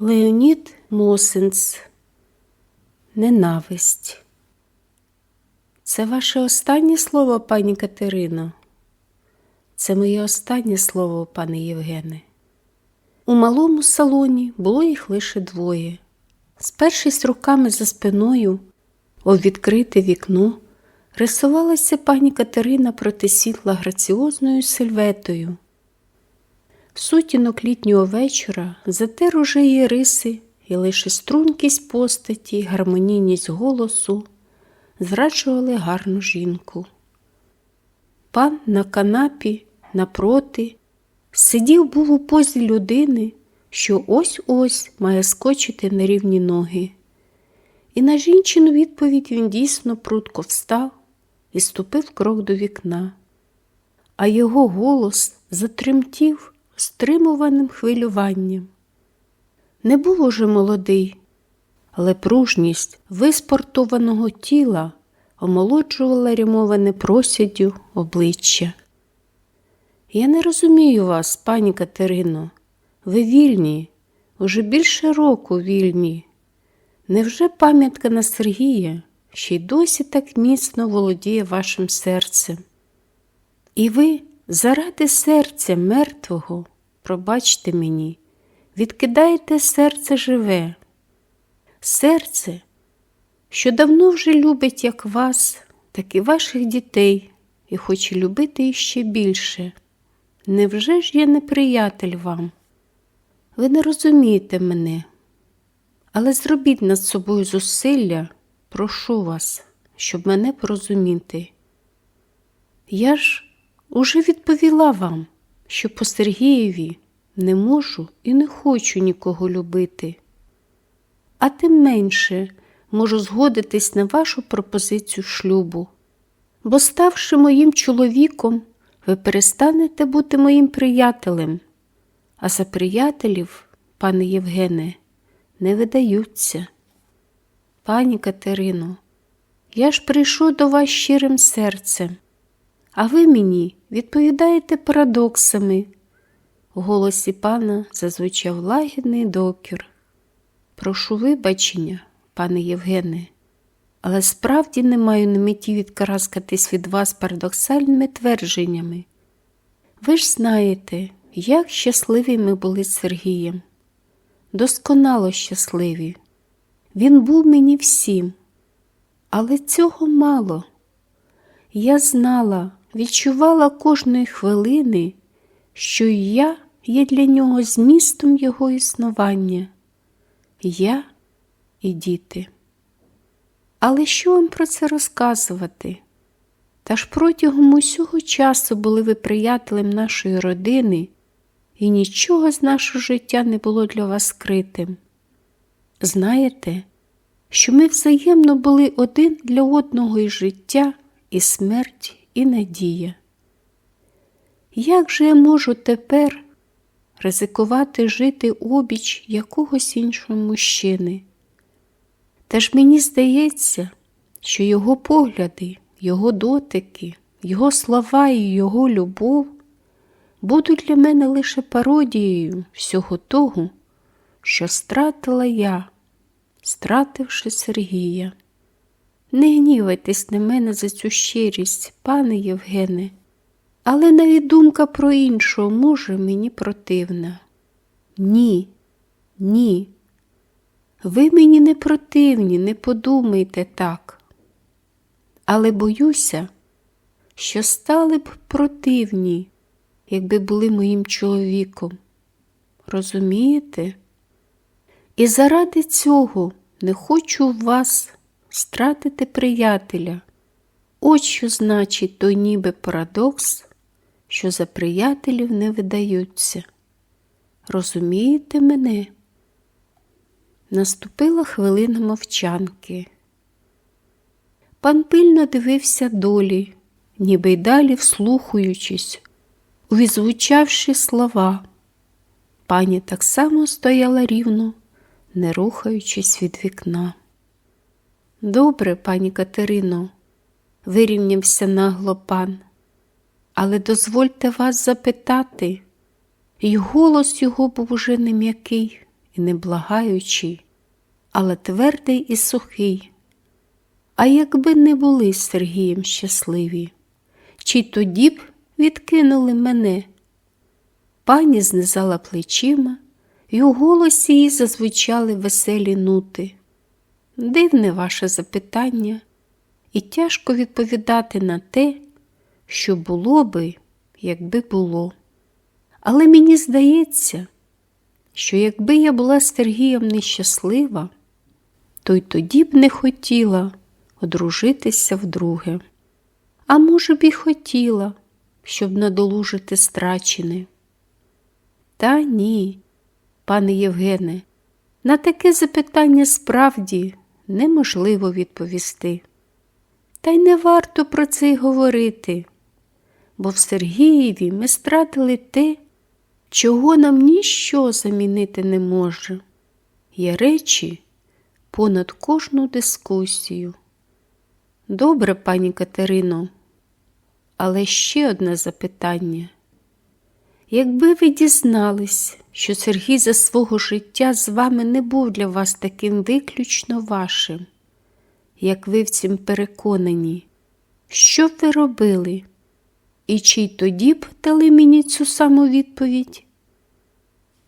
Леонід Мосинц. Ненависть. Це ваше останнє слово, пані Катерино? Це моє останнє слово, пане Євгене. У малому салоні було їх лише двоє. Спершись руками за спиною, у відкрите вікно, рисувалася пані Катерина проти світла граціозною сильветою. Сутінок літнього вечора затер уже її риси, і лише стрункість постаті, гармонійність голосу зраджували гарну жінку. Пан на канапі напроти сидів був у позі людини, що ось-ось має скочити на рівні ноги. І на жінчину відповідь він дійсно прудко встав і ступив крок до вікна, а його голос затремтів стримуваним хвилюванням. Не був уже молодий, але пружність виспортованого тіла омолоджувала рямоване просяддю обличчя. Я не розумію вас, пані Катерино. Ви вільні, уже більше року вільні. Невже пам'ятка на Сергія ще й досі так міцно володіє вашим серцем? І ви заради серця мертвого, пробачте мені, відкидаєте серце живе, серце, що давно вже любить як вас, так і ваших дітей, і хоче любити іще більше. Невже ж я неприятель вам? Ви не розумієте мене, але зробіть над собою зусилля, прошу вас, щоб мене порозуміти. Я ж уже відповіла вам, що по Сергієві не можу і не хочу нікого любити, а тим менше можу згодитись на вашу пропозицію шлюбу, бо, ставши моїм чоловіком, ви перестанете бути моїм приятелем, а за приятелів, пане Євгене, не видаються. Пані Катерино, я ж прийшов до вас щирим серцем, а ви мені відповідаєте парадоксами. У голосі пана зазвучав лагідний докір. Прошу вибачення, пане Євгене, але справді не маю на меті відкараскатись від вас парадоксальними твердженнями. Ви ж знаєте, як щасливі ми були з Сергієм. Досконало щасливі. Він був мені всім, але цього мало. Я знала, відчувала кожної хвилини, що я є для нього змістом його існування, я і діти. Але що вам про це розказувати? Та ж протягом усього часу були ви приятелем нашої родини, і нічого з нашого життя не було для вас скритим. Знаєте, що ми взаємно були один для одного і життя, і смерть, і надія. Як же я можу тепер ризикувати жити обіч якогось іншого мужчини? Та ж мені здається, що його погляди, його дотики, його слова і його любов будуть для мене лише пародією всього того, що стратила я, стративши Сергія. Не гнівайтесь на мене за цю щирість, пане Євгене, але навіть думка про іншого може мені противна. Ні, ні. Ви мені не противні, не подумайте так. Але боюся, що стали б противні, якби були моїм чоловіком. Розумієте? І заради цього не хочу вас стратити приятеля. От що значить той ніби парадокс, що за приятелів не видаються. Розумієте мене? Наступила хвилина мовчанки. Пан пильно дивився долі, ніби й далі вслухаючись, увізвучавши слова. Пані так само стояла рівно, не рухаючись від вікна. Добре, пані Катерино, вирівнявся нагло пан, але дозвольте вас запитати, і голос його був уже не м'який і не благаючий, але твердий і сухий. А якби не були з Сергієм щасливі, чи тоді б відкинули мене? Пані знизала плечима, і у голосі її зазвучали веселі нути. Дивне ваше запитання, і тяжко відповідати на те, що було би, якби було. Але мені здається, що якби я була з Сергієм нещаслива, то й тоді б не хотіла одружитися вдруге. А може б і хотіла, щоб надолужити страчене. Та ні, пане Євгене, на таке запитання справді неможливо відповісти. Та й не варто про це й говорити, бо в Сергієві ми стратили те, чого нам ніщо замінити не може. Є речі понад кожну дискусію. Добре, пані Катерино, але ще одне запитання. Якби ви дізнались, що Сергій за свого життя з вами не був для вас таким виключно вашим, як ви в цім переконані, що б ви робили? І чи й тоді б дали мені цю саму відповідь?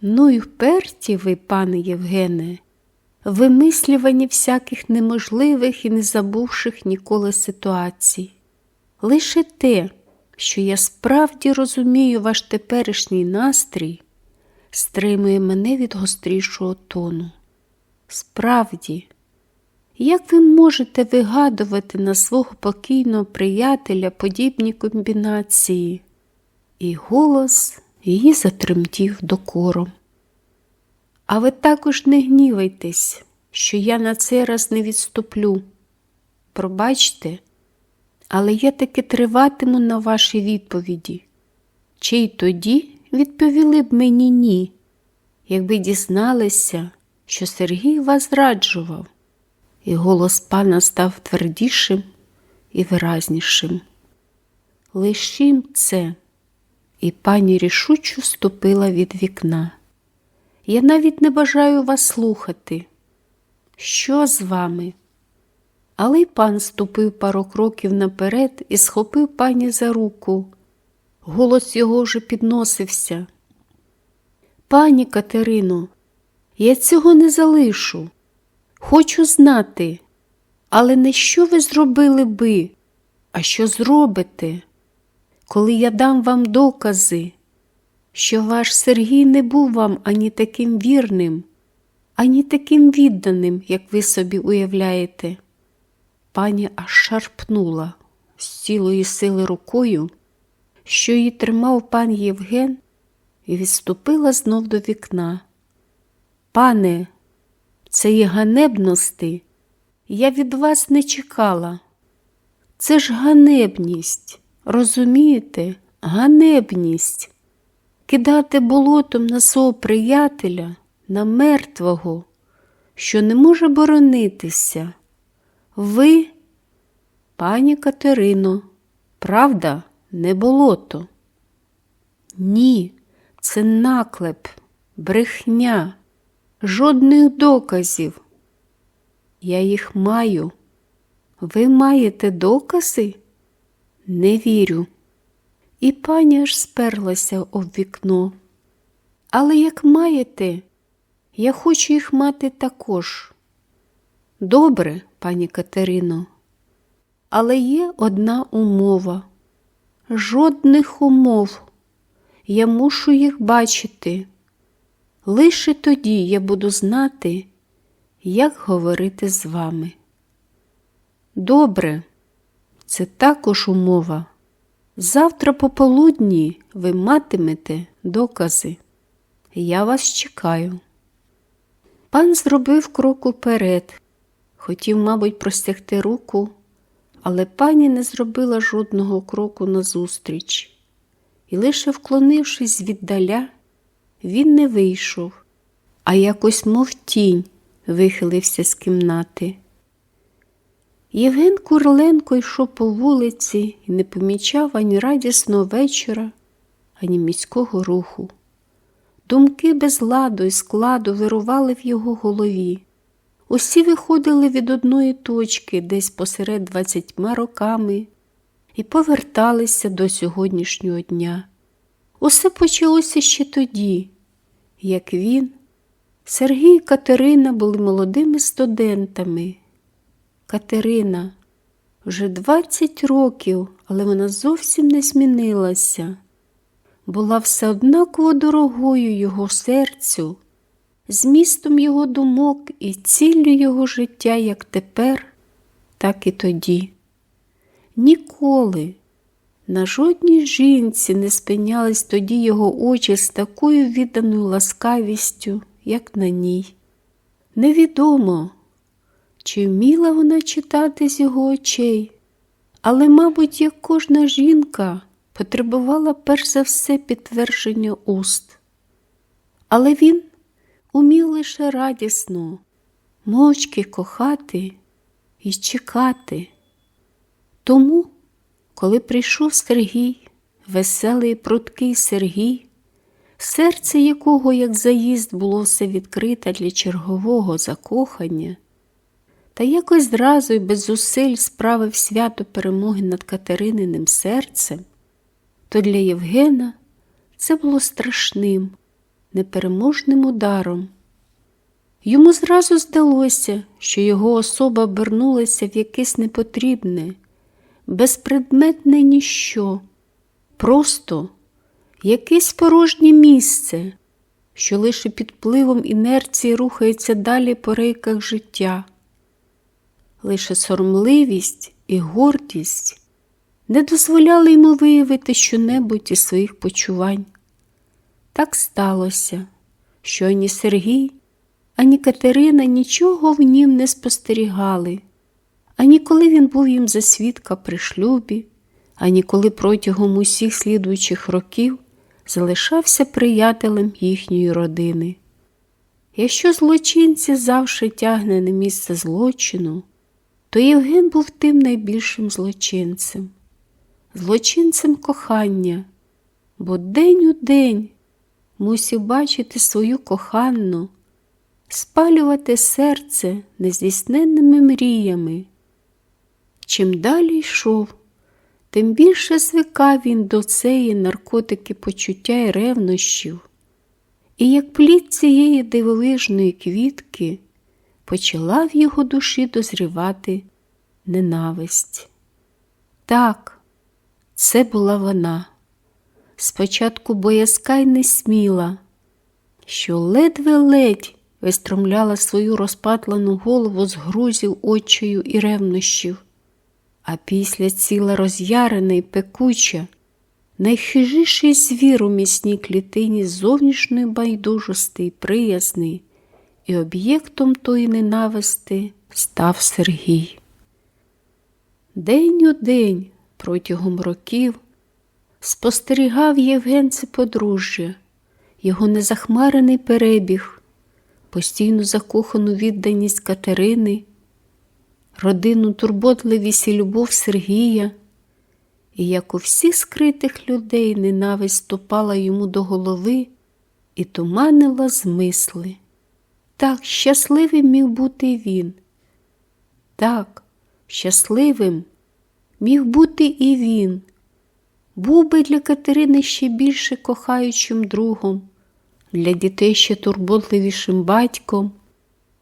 Ну й вперті ви, пане Євгене, вимислювані всяких неможливих і не забувших ніколи ситуацій. Лише те, що я справді розумію ваш теперішній настрій, стримує мене від гострішого тону. Справді, як ви можете вигадувати на свого покійного приятеля подібні комбінації? І голос її затремтів докором. А ви також не гнівайтесь, що я на цей раз не відступлю. Пробачте, але я таки триватиму на вашій відповіді. Чи й тоді відповіли б мені ні, якби дізналися, що Сергій вас зраджував, і голос пана став твердішим і виразнішим. Лишім це, і пані рішуче ступила від вікна. Я навіть не бажаю вас слухати. Що з вами? Але й пан ступив пару кроків наперед і схопив пані за руку. Голос його вже підносився. Пані Катерино, я цього не залишу. Хочу знати, але не що ви зробили би, а що зробите, коли я дам вам докази, що ваш Сергій не був вам ані таким вірним, ані таким відданим, як ви собі уявляєте. Пані аж шарпнула з цілої сили рукою, що її тримав пан Євген, і відступила знов до вікна. Пане, це є ганебності, я від вас не чекала. Це ж ганебність, розумієте, ганебність. Кидати болотом на свого приятеля, на мертвого, що не може боронитися. Ви, пані Катерино, правда, не болото? Ні, це наклеп, брехня, жодних доказів. Я їх маю. Ви маєте докази? Не вірю. І пані аж сперлася об вікно. Але як маєте, я хочу їх мати також. Добре, пані Катерино, але є одна умова. Жодних умов. Я мушу їх бачити. Лише тоді я буду знати, як говорити з вами. Добре, це також умова. Завтра пополудні ви матимете докази. Я вас чекаю. Пан зробив крок уперед. Хотів, мабуть, простягти руку, але пані не зробила жодного кроку назустріч. І лише вклонившись віддаля, він не вийшов, а якось, мов тінь, вихилився з кімнати. Євген Курленко йшов по вулиці і не помічав ані радісного вечора, ані міського руху. Думки без ладу і складу вирували в його голові. Усі виходили від одної точки десь посеред двадцятьма роками і поверталися до сьогоднішнього дня. Усе почалося ще тоді, як він, Сергій і Катерина були молодими студентами. Катерина вже 20 років, але вона зовсім не змінилася, була все однаково дорогою його серцю, змістом його думок і ціллю його життя як тепер, так і тоді. Ніколи на жодній жінці не спинялись тоді його очі з такою відданою ласкавістю, як на ній. Невідомо, чи вміла вона читати з його очей, але, мабуть, як кожна жінка потребувала перш за все підтвердження уст. Але він умів лише радісно, мовчки кохати і чекати. Тому, коли прийшов Сергій, веселий пруткий Сергій, серце якого, як заїзд, було все відкрите для чергового закохання, та якось зразу й без зусиль справив свято перемоги над Катерининим серцем, то для Євгена це було страшним, непереможним ударом. Йому зразу здалося, що його особа обернулася в якесь непотрібне, безпредметне ніщо, просто якесь порожнє місце, що лише під впливом інерції рухається далі по рейках життя. Лише соромливість і гордість не дозволяли йому виявити щонебудь із своїх почувань. Так сталося, що ані Сергій, ані Катерина нічого в нім не спостерігали, ані коли він був їм за свідка при шлюбі, ані коли протягом усіх слідуючих років залишався приятелем їхньої родини. Якщо злочинці завжди тягне на місце злочину, то Євген був тим найбільшим злочинцем, злочинцем кохання, бо день у день мусив бачити свою коханну, спалювати серце нездійсненними мріями. Чим далі йшов, тим більше звикав він до цієї наркотики почуття і ревнощів, і як плід цієї дивовижної квітки почала в його душі дозрівати ненависть. Так, це була вона, спочатку боязка й несміла, що ледве-ледь вистромляла свою розпатлену голову з грузів очею і ревнощів, а після ціла роз'ярена й пекуча, найхижіший звір у місній клітині зовнішньої байдужості й приязни, і об'єктом тої ненависти став Сергій. День у день протягом років спостерігав Євген це подружжя, його незахмарений перебіг, постійну закохану відданість Катерини, родинну турботливість і любов Сергія, і як у всіх скритих людей ненависть ступала йому до голови і туманила змисли. Так щасливим міг бути він. Так, щасливим міг бути і він. Був би для Катерини ще більше кохаючим другом, для дітей ще турботливішим батьком,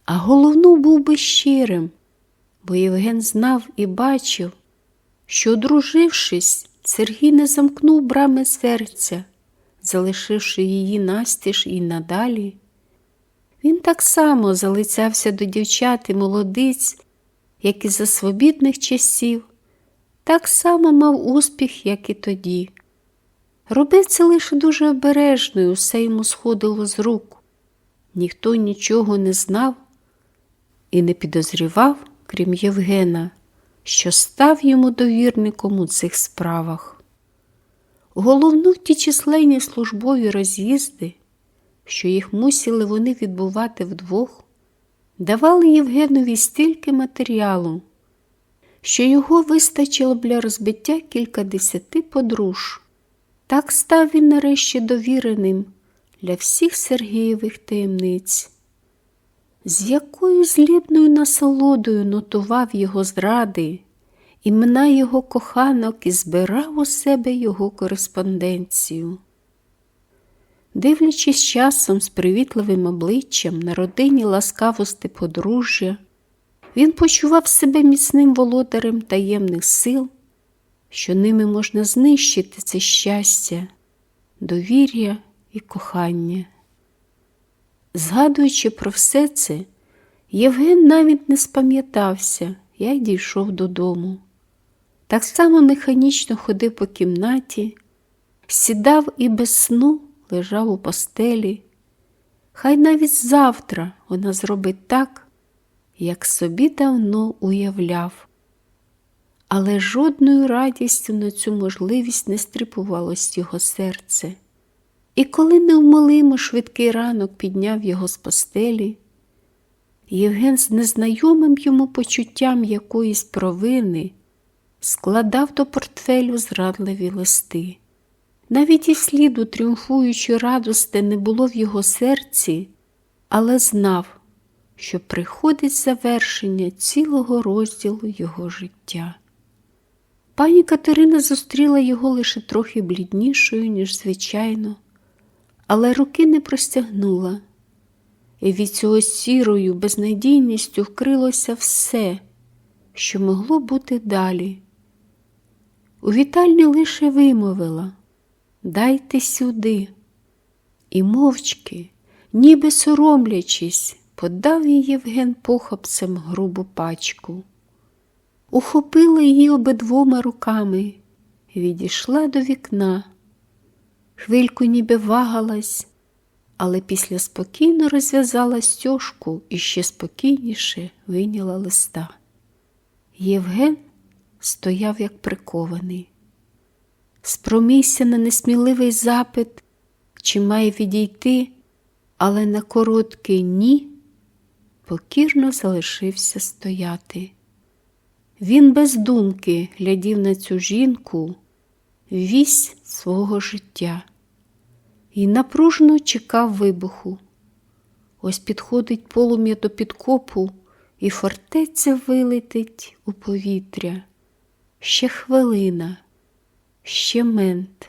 а головну був би щирим, бо Євген знав і бачив, що, одружившись, Сергій не замкнув брами серця, залишивши її настіж і надалі. Він так само залицявся до дівчат і молодиць, як і за свобідних часів, так само мав успіх, як і тоді. Робив це лише дуже обережно, і усе йому сходило з рук. Ніхто нічого не знав і не підозрівав, крім Євгена, що став йому довірником у цих справах. Головну ті численні службові роз'їзди що їх мусили вони відбувати вдвох, давали Євгенові стільки матеріалу, що його вистачило б для розбиття кількадесяти подруж. Так став він нарешті довіреним для всіх Сергієвих таємниць. З якою злібною насолодою нотував його зради, імена його коханок і збирав у себе його кореспонденцію. Дивлячись часом з привітливим обличчям на родині ласкавости подружжя, він почував себе міцним володарем таємних сил, що ними можна знищити це щастя, довір'я і кохання. Згадуючи про все це, Євген навіть не спам'ятався, як дійшов додому. Так само механічно ходив по кімнаті, сідав і без сну лежав у постелі. Хай навіть завтра вона зробить так, як собі давно уявляв. Але жодною радістю на цю можливість не стріпувалось його серце. І коли неумолимо швидкий ранок підняв його з постелі, Євген з незнайомим йому почуттям якоїсь провини складав до портфелю зрадливі листи. Навіть і сліду тріумфуючої радости не було в його серці, але знав, що приходить завершення цілого розділу його життя. Пані Катерина зустріла його лише трохи бліднішою, ніж звичайно, але руки не простягнула, і від цього сірою безнадійністю вкрилося все, що могло бути далі. У вітальні лише вимовила Дайте сюди. І мовчки, ніби соромлячись, подав їй Євген похопцем грубу пачку. Ухопила її обидвома руками відійшла до вікна. Хвильку ніби вагалась, але після спокійно розв'язала стяжку і ще спокійніше вийняла листа. Євген стояв як прикований. Спромігся на несміливий запит, чи має відійти, але на короткий ні покірно залишився стояти. Він без думки глядів на цю жінку вісь свого життя і напружено чекав вибуху. Ось підходить полум'я до підкопу, і фортеця вилетить у повітря. Ще хвилина, ще мент.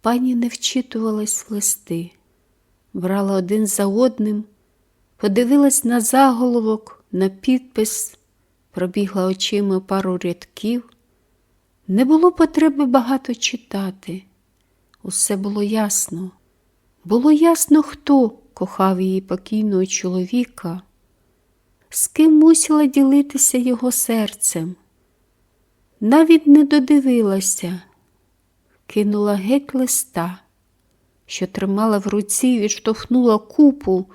Пані не вчитувалась в листи, брала один за одним, подивилась на заголовок, на підпис, пробігла очима пару рядків. Не було потреби багато читати. Усе було ясно. Було ясно, хто кохав її покійного чоловіка, з ким мусила ділитися його серцем. Навіть не додивилася, кинула геть листа, що тримала в руці і відштовхнула купу,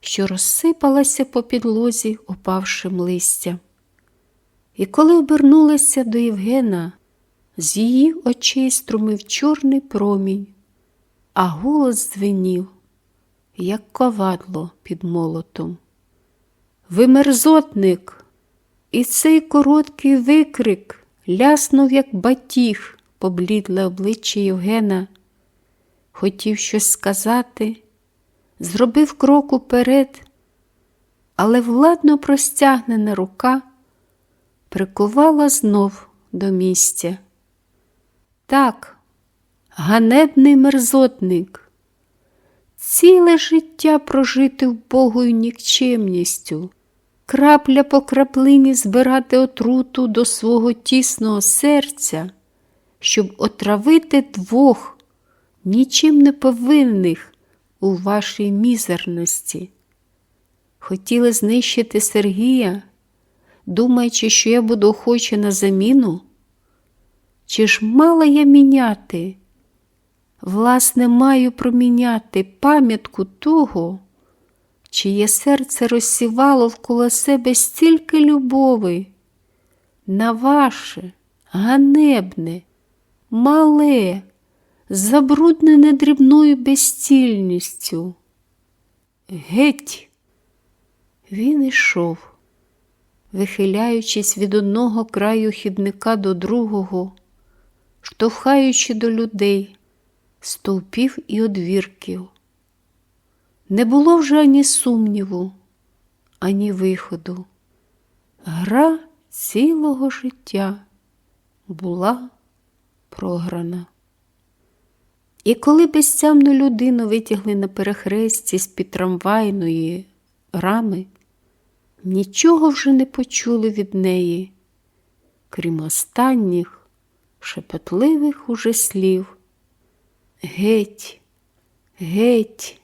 що розсипалася по підлозі опавшим листям. І коли обернулася до Євгена, з її очей струмив чорний промінь, а голос дзвенів, як ковадло під молотом. Ви мерзотник! І цей короткий викрик ляснув, як батіг, поблідле обличчя Євгена. Хотів щось сказати, зробив крок уперед, але владно простягнена рука прикувала знов до місця. Так, ганебний мерзотник, ціле життя прожити вбогою нікчемністю, крапля по краплині збирати отруту до свого тісного серця, щоб отравити двох нічим не повинних у вашій мізерності. Хотіли знищити Сергія, думаючи, що я буду охоче на заміну? Чи ж мала я міняти? Власне, маю проміняти пам'ятку того, чиє серце розсівало вколо себе стільки любови, на ваше, ганебне, мале, забруднене дрібною безцільністю. Геть, він ішов, вихиляючись від одного краю хідника до другого штовхаючи до людей, стовпів і одвірків, Не було вже ані сумніву, ані виходу. Гра цілого життя була програна. І коли безтямну людину витягли на перехресті з-під трамвайної рами, нічого вже не почули від неї, крім останніх шепотливих уже слів. Геть, геть,